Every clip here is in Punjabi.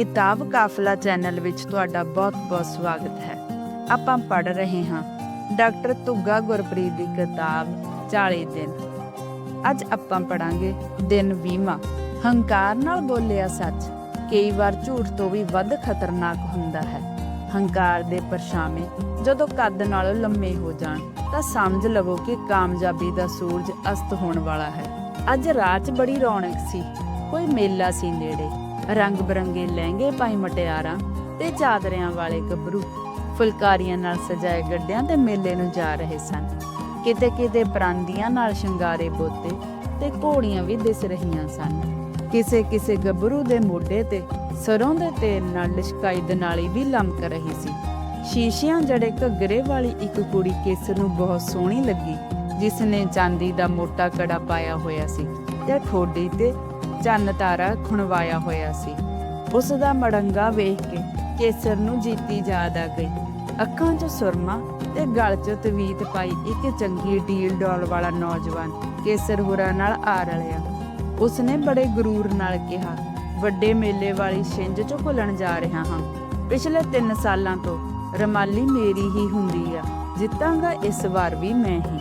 ਕਿਤਾਬ ਕਾਫਲਾ ਚੈਨਲ ਵਿੱਚ ਤੁਹਾਡਾ ਬਹੁਤ-ਬਹੁਤ ਸਵਾਗਤ ਹੈ। ਆਪਾਂ ਪੜ ਰਹੇ ਹਾਂ ਡਾਕਟਰ ਤੁੱਗਾ ਗੁਰਪ੍ਰੀਤ ਦੀ ਕਿਤਾਬ 40 ਦਿਨ। ਅੱਜ ਆਪਾਂ ਪੜਾਂਗੇ ਦਿਨ 20ਵਾਂ ਹੰਕਾਰ ਨਾਲ ਬੋਲਿਆ ਸੱਚ, ਕਈ ਵਾਰ ਝੂਠ ਤੋਂ ਵੀ ਵੱਧ ਖਤਰਨਾਕ ਹੁੰਦਾ ਹੈ। ਹੰਕਾਰ ਦੇ ਪਰਛਾਵੇਂ ਜਦੋਂ ਕੱਦ ਨਾਲੋਂ ਲੰਮੇ ਹੋ ਜਾਣ, ਤਾਂ ਸਮਝ ਲਵੋ ਕਿ ਕਾਮਯਾਬੀ ਦਾ ਸੂਰਜ ਅਸਤ ਹੋਣ ਵਾਲਾ ਹੈ। ਅੱਜ ਰਾਤ ਬੜੀ ਰੌਣਕ ਸੀ, ਕੋਈ ਮੇਲਾ ਸੀ ਨੇੜੇ। ਰੰਗ ਬਰੰਗੇ ਲਹਿੰਗੇ ਪਾਈ ਮਟਿਆਰਾਂ ਤੇ ਚਾਦਰਿਆਂ ਵਾਲੇ ਗੱਭਰੂ ਫੁਲਕਾਰੀਆਂ ਨਾਲ ਸਜਾਏ ਗੱਡਿਆਂ ਤੇ ਮੇਲੇ ਨੂੰ ਜਾ ਰਹੇ ਸਨ। ਕਿਤੇ ਕਿਤੇ ਪਰਾਂਦੀਆਂ ਨਾਲ ਸ਼ਿੰਗਾਰੇ ਬੋਤੇ ਤੇ ਘੋੜੀਆਂ ਵੀ ਦਿਸ ਰਹੀਆਂ ਸਨ। ਕਿਸੇ ਕਿਸੇ ਗੱਭਰੂ ਦੇ ਮੋਢੇ ਤੇ ਸਰੋਂ ਦੇ ਤੇਲ ਨਾਲ ਲਿਸ਼ਕਾਈ ਦਨਾਲੀ ਵੀ ਲਮਕ ਰਹੀ ਸੀ। ਸ਼ੀਸ਼ਿਆਂ ਜੜੇ ਘੱਗਰੇ ਵਾਲੀ ਇੱਕ ਕੁੜੀ ਕੇਸਰ ਨੂੰ ਬਹੁਤ ਸੋਹਣੀ ਲੱਗੀ, ਜਿਸ ਨੇ ਚਾਂਦੀ ਦਾ ਮੋਟਾ ਕੜਾ ਪਾਇਆ ਹੋਇਆ ਸੀ ਤੇ ਠੋਡੀ ਤੇ ਚੰਨ ਤਾਰਾ ਖੁਣਵਾਇਆ ਹੋਇਆ ਸੀ। ਉਸ ਦਾ ਮੜੰਗਾ ਵੇਖ ਕੇ ਕੇਸਰ ਨੂੰ ਜੀਤੀ ਯਾਦ ਆ ਗਈ। ਅੱਖਾਂ 'ਚ ਸੁਰਮਾ ਤੇ ਗਲ 'ਚ ਤਵੀਤ ਪਾਈ ਇੱਕ ਚੰਗੀ ਡੀਲ ਡੋਲ ਵਾਲਾ ਨੌਜਵਾਨ ਕੇਸਰ ਹੁਰਾ ਨਾਲ ਆ ਰਲਿਆ। ਉਸਨੇ ਬੜੇ ਗਰੂਰ ਨਾਲ ਕਿਹਾ, ਵੱਡੇ ਮੇਲੇ ਵਾਲੀ ਛਿੰਝ 'ਚੋਂ ਭੁੱਲਣ ਜਾ ਰਿਹਾ ਹਾਂ। ਪਿਛਲੇ 3 ਸਾਲਾਂ ਤੋਂ ਰਮਾਲੀ ਮੇਰੀ ਹੀ ਹੁੰਦੀ ਆ। ਜਿੱਤਾਂਗਾ ਇਸ ਵਾਰ ਵੀ ਮੈਂ ਹੀ।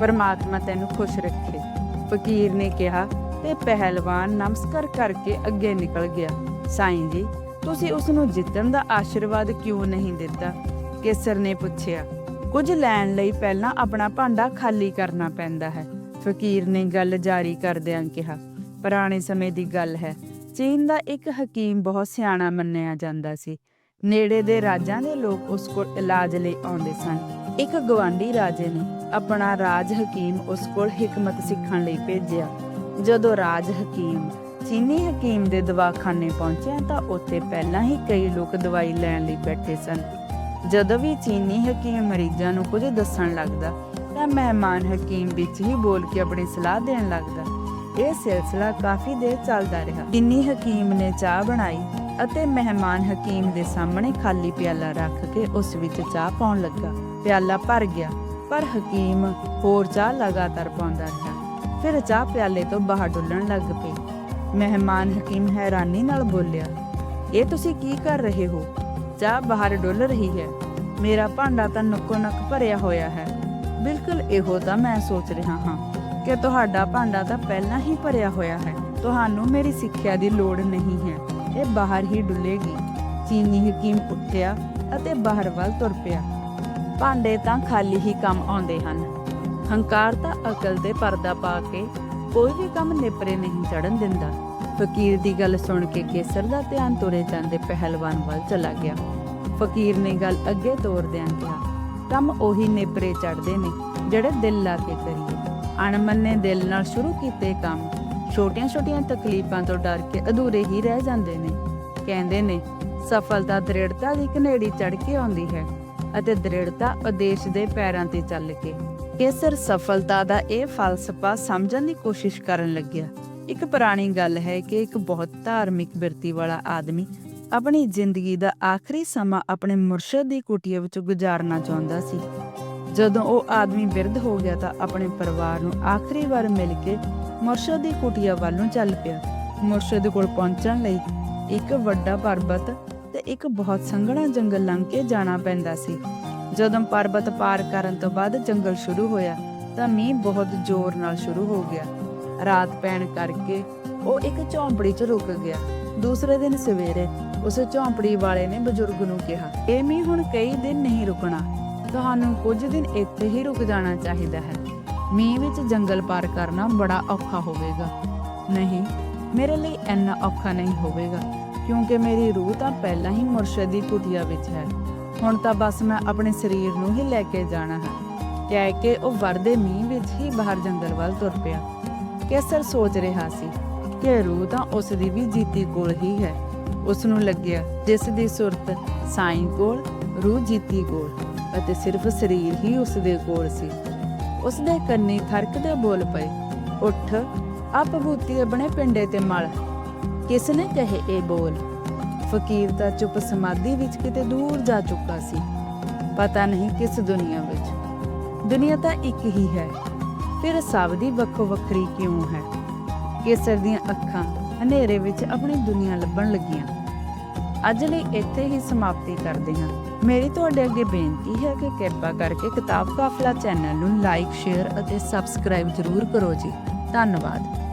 ਪਰਮਾਤਮਾ ਤੈਨੂੰ ਖੁਸ਼ ਰੱਖੇ। ਫਕੀਰ ਨੇ ਕਿਹਾ ਤੇ ਪਹਿਲਵਾਨ ਨਮਸਕਾਰ ਕਰਕੇ ਅੱਗੇ ਨਿਕਲ ਗਿਆ। ਸਾਈਂ ਜੀ, ਤੁਸੀਂ ਉਸ ਨੂੰ ਜਿੱਤਣ ਦਾ ਆਸ਼ੀਰਵਾਦ ਕਿਉਂ ਨਹੀਂ ਦਿੱਤਾ? ਕੇਸਰ ਨੇ ਪੁੱਛਿਆ। ਕੁਝ ਲੈਣ ਲਈ ਪਹਿਲਾਂ ਆਪਣਾ ਭਾਂਡਾ ਖਾਲੀ ਕਰਨਾ ਪੈਂਦਾ ਹੈ। ਫਕੀਰ ਨੇ ਗੱਲ ਜਾਰੀ ਕਰਦਿਆਂ ਕਿਹਾ, ਪੁਰਾਣੇ ਸਮੇਂ ਦੀ ਗੱਲ ਹੈ। ਚੀਨ ਦਾ ਇੱਕ ਹਕੀਮ ਬਹੁਤ ਸਿਆਣਾ ਮੰਨਿਆ ਜਾਂਦਾ ਸੀ। ਨੇੜੇ ਦੇ ਰਾਜਾਂ ਦੇ ਲੋਕ ਉਸ ਕੋਲ ਇਲਾਜ ਲਈ ਆਉਂਦੇ ਸਨ। ਇੱਕ ਗਵਾਂਢੀ ਰਾਜੇ ਨੇ ਆਪਣਾ ਰਾਜ ਹਕੀਮ ਉਸ ਕੋਲ ਹਕਮਤ ਸਿੱਖਣ ਲਈ ਭੇਜਿਆ। ਜਦੋਂ ਰਾਜ ਹਕੀਮ, ਚੀਨੀ ਹਕੀਮ ਦੇ ਦਵਾਖਾਨੇ ਪਹੁੰਚਿਆ ਤਾਂ ਉੱਥੇ ਪਹਿਲਾਂ ਹੀ ਕਈ ਲੋਕ ਦਵਾਈ ਲੈਣ ਲਈ ਬੈਠੇ ਸਨ। ਜਦੋਂ ਵੀ ਚੀਨੀ ਹਕੀਮ ਮਰੀਜ਼ਾਂ ਨੂੰ ਕੁਝ ਦੱਸਣ ਲੱਗਦਾ, ਤਾਂ ਮਹਿਮਾਨ ਹਕੀਮ ਵਿੱਚ ਹੀ ਬੋਲ ਕੇ ਆਪਣੀ ਸਲਾਹ ਦੇਣ ਲੱਗਦਾ। ਇਹ ਸਿਲਸਿਲਾ ਕਾਫੀ ਦੇਰ ਚੱਲਦਾ ਰਿਹਾ। ਚੀਨੀ ਹਕੀਮ ਨੇ ਚਾਹ ਬਣਾਈ ਅਤੇ ਮਹਿਮਾਨ ਹਕੀਮ ਦੇ ਸਾਹਮਣੇ ਖਾਲੀ ਪਿਆਲਾ ਰੱਖ ਕੇ ਉਸ ਵਿੱਚ ਚਾਹ ਪਾਉਣ ਲੱਗਾ। ਪਿਆਲਾ ਭਰ ਗਿਆ, ਪਰ ਹਕੀਮ ਹੋਰ ਚਾਹ ਲਗਾਤਾਰ ਪਾਉਂਦਾ ਰਿਹਾ। ਫਿਰ ਚਾਹ ਪਿਆਲੇ ਤੋਂ ਬਾਹਰ ਡੁੱਲਣ ਲੱਗ ਪਈ ਮਹਿਮਾਨ ਹਕੀਮ ਹੈਰਾਨੀ ਨਾਲ ਬੋਲਿਆ, ਇਹ ਤੁਸੀਂ ਕੀ ਕਰ ਰਹੇ ਹੋ? ਚਾਹ ਬਾਹਰ ਡੁੱਲ ਰਹੀ ਹੈ। ਮੇਰਾ ਭਾਂਡਾ ਤਾਂ ਨੱਕੋ ਨੱਕ ਭਰਿਆ ਹੋਇਆ ਹੈ। ਬਿਲਕੁਲ ਇਹੋ ਤਾਂ ਮੈਂ ਸੋਚ ਰਿਹਾ ਹਾਂ ਕਿ ਤੁਹਾਡਾ ਭਾਂਡਾ ਤਾਂ ਪਹਿਲਾਂ ਹੀ ਭਰਿਆ ਹੋਇਆ ਹੈ। ਤੁਹਾਨੂੰ ਮੇਰੀ ਸਿੱਖਿਆ ਦੀ ਲੋੜ ਨਹੀਂ ਹੈ। ਇਹ ਬਾਹਰ ਹੀ ਡੁੱਲੇਗੀ। ਚੀਨੀ ਹਕੀਮ ਉੱਠਿਆ ਅਤੇ ਬਾਹਰ ਵੱਲ ਤੁਰ ਪਿਆ। ਭਾਂਡੇ ਤਾਂ ਖਾਲੀ ਹੀ ਕੰਮ ਆਉਂਦੇ ਹਨ। ਹੰਕਾਰ ਤਾਂ ਅਕਲ ਤੇ ਪਰਦਾ ਪਾ ਕੇ ਕੋਈ ਵੀ ਕੰਮ ਨਿਪਰੇ ਨਹੀਂ ਚੜਨ ਦਿੰਦਾ। ਫਕੀਰ ਦੀ ਗੱਲ ਸੁਣ ਕੇ ਕੇਸਰ ਦਾ ਧਿਆਨ ਤੁਰੇ ਜਾਂਦੇ ਪਹਿਲਵਾਨ ਵੱਲ ਚਲਾ ਗਿਆ। ਫਕੀਰ ਨੇ ਗੱਲ ਅੱਗੇ ਤੋਰਦਿਆਂ ਕਿਹਾ, ਕੰਮ ਉਹੀ ਨੇਪਰੇ ਚੜਦੇ ਨੇ ਜਿਹੜੇ ਦਿਲ ਲਾ ਕੇ ਕਰੀਏ। ਅਣਮੰਨੇ ਦਿਲ ਨਾਲ ਸ਼ੁਰੂ ਕੀਤੇ ਕੰਮ। ਛੋਟੀਆਂ-ਛੋਟੀਆਂ ਤਕਲੀਫਾਂ ਤੋਂ ਡਰ ਕੇ ਅਧੂਰੇ ਹੀ ਰਹਿ ਜਾਂਦੇ ਨੇ। ਕਹਿੰਦੇ ਨੇ, ਸਫਲਤਾ ਦ੍ਰਿੜਤਾ ਦੀ ਕਨੇੜੀ ਚੜ ਕੇ ਆਉਂਦੀ ਹੈ ਅਤੇ ਦ੍ਰਿੜਤਾ ਉਦੇਸ਼ ਦੇ ਪੈਰਾਂ ਤੇ ਚੱਲ ਕੇ ਕੇਸਰ ਸਫਲਤਾ ਦਾ ਇਹ ਫਲਸਫਾ ਸਮਝਣ ਦੀ ਕੋਸ਼ਿਸ਼ ਕਰਨ ਲੱਗਿਆ। ਇੱਕ ਪੁਰਾਣੀ ਗੱਲ ਹੈ ਕਿ ਇੱਕ ਬਹੁਤ ਧਾਰਮਿਕ ਬਿਰਤੀ ਵਾਲਾ ਆਦਮੀ ਆਪਣੀ ਜ਼ਿੰਦਗੀ ਦਾ ਆਖਰੀ ਸਮਾਂ ਆਪਣੇ ਮੁਰਸ਼ਿਦ ਦੀ ਕੁਟੀਆ ਵਿੱਚ ਗੁਜ਼ਾਰਨਾ ਚਾਹੁੰਦਾ ਸੀ। ਜਦੋਂ ਉਹ ਆਦਮੀ ਬਿਰਧ ਹੋ ਗਿਆ ਤਾਂ ਆਪਣੇ ਪਰਿਵਾਰ ਨੂੰ ਆਖਰੀ ਵਾਰ ਮਿਲ ਕੇ ਮੁਰਸ਼ਦ ਦੀ ਕੁਟੀਆ ਵੱਲ ਨੂੰ ਚੱਲ ਪਿਆ। ਮੁਰਸ਼ਦ ਕੋਲ ਪਹੁੰਚਣ ਲਈ ਇੱਕ ਵੱਡਾ ਪਰਬਤ ਤੇ ਇੱਕ ਬਹੁਤ ਸੰਘਣਾ ਜੰਗਲ ਲੰਘ ਕੇ ਜਾਣਾ ਪੈਂਦਾ ਸੀ। ਜਦੋਂ ਪਰਬਤ ਪਾਰ ਕਰਨ ਤੋਂ ਬਾਅਦ ਜੰਗਲ ਸ਼ੁਰੂ ਹੋਇਆ, ਤਾਂ ਮੀਂਹ ਬਹੁਤ ਜ਼ੋਰ ਨਾਲ ਸ਼ੁਰੂ ਹੋ ਗਿਆ। ਰਾਤ ਪੈਣ ਕਰਕੇ ਉਹ ਇੱਕ ਝੌਂਪੜੀ 'ਚ ਰੁਕ ਗਿਆ। ਦੂਸਰੇ ਦਿਨ ਸਵੇਰੇ ਉਸ ਝੌਂਪੜੀ ਵਾਲੇ ਨੇ ਬਜ਼ੁਰਗ ਨੂੰ ਕਿਹਾ, ਇਹ ਮੀਂਹ ਹੁਣ ਕਈ ਦਿਨ ਨਹੀਂ ਰੁਕਣਾ। ਤੁਹਾਨੂੰ ਕੁਝ ਦਿਨ ਇੱਥੇ ਹੀ ਰੁਕ ਜਾਣਾ ਚਾਹੀਦਾ ਹੈ। ਮੀਂਹ ਵਿੱਚ ਜੰਗਲ ਪਾਰ ਕਰਨਾ ਬੜਾ ਔਖਾ ਹੋਵੇਗਾ। ਨਹੀਂ, ਮੇਰੇ ਲਈ ਇੰਨਾ ਔਖਾ ਨਹੀਂ ਹੋਵੇਗਾ, ਕਿਉਂਕਿ ਮੇਰੀ ਰੂਹ ਤਾਂ ਪਹਿਲਾਂ ਹੀ ਮੁਰਸ਼ਦ ਦੀ ਕੁਟੀਆ ਵਿੱਚ ਹੈ। ਹੁਣ ਤਾਂ ਬਸ ਮੈਂ ਆਪਣੇ ਸਰੀਰ ਨੂੰ ਹੀ ਲੈ ਕੇ ਜਾਣਾ ਹੈ। ਕਹਿ ਕੇ ਉਹ ਵਰਦੇ ਮੀਂਹ ਵਿੱਚ ਹੀ ਬਾਹਰ ਜੰਗਲ ਵੱਲ ਤੁਰ ਪਿਆ। ਕੇਸਰ ਸੋਚ ਰਿਹਾ ਸੀ ਕਿ ਰੂਹ ਤਾਂ ਉਸ ਦੀ ਵੀ ਜੀਤੀ ਕੋਲ ਹੀ ਹੈ। ਉਸ ਨੂੰ ਲੱਗਿਆ ਜਿਸ ਦੀ ਸੁਰਤ ਸਾਈਂ ਕੋਲ, ਰੂਹ ਜੀਤੀ ਕੋਲ ਅਤੇ ਸਿਰਫ ਸਰੀਰ ਹੀ ਉਸ ਦੇ ਕੋਲ ਸੀ। ਉਸ ਦੇ ਕੰਨੀ ਥਰਕਦੇ ਬੋਲ ਪਏ, ਉੱਠ ਆਪ ਭੂਤੀ ਆਪਣੇ ਪਿੰਡੇ ਤੇ ਮਲ। ਕਿਸ ਨੇ ਕਹੇ ਇਹ ਬੋਲ? ਫਕੀਰ ਤਾਂ ਚੁੱਪ ਸਮਾਧੀ ਵਿੱਚ ਕਿਤੇ ਦੂਰ ਜਾ ਚੁੱਕਾ ਸੀ। ਪਤਾ ਨਹੀਂ ਕਿਸ ਦੁਨੀਆ ਵਿੱਚ। ਦੁਨੀਆ ਤਾਂ ਇੱਕ ਹੀ ਹੈ। ਫਿਰ ਸਭ ਵੱਖੋ ਵੱਖਰੀ ਕਿਉਂ ਹੈ? ਕੇਸਰ ਦੀਆਂ ਅੱਖਾਂ ਹਨੇਰੇ ਵਿੱਚ ਆਪਣੀ ਦੁਨੀਆ ਲੱਭਣ ਲੱਗੀਆਂ। ਅੱਜ ਲਈ ਇੱਥੇ ਹੀ ਸਮਾਪਤੀ ਕਰਦੇ ਹਾਂ। ਮੇਰੀ ਤੁਹਾਡੇ ਅੱਗੇ ਬੇਨਤੀ ਹੈ ਕਿ ਕਿਰਪਾ ਕਰਕੇ ਕਿਤਾਬ ਕਾਫਲਾ ਚੈਨਲ ਨੂੰ ਲਾਈਕ, ਸ਼ੇਅਰ ਅਤੇ ਸਬਸਕ੍ਰਾਈਬ ਜ਼ਰੂਰ ਕਰੋ ਜੀ। ਧੰਨਵਾਦ।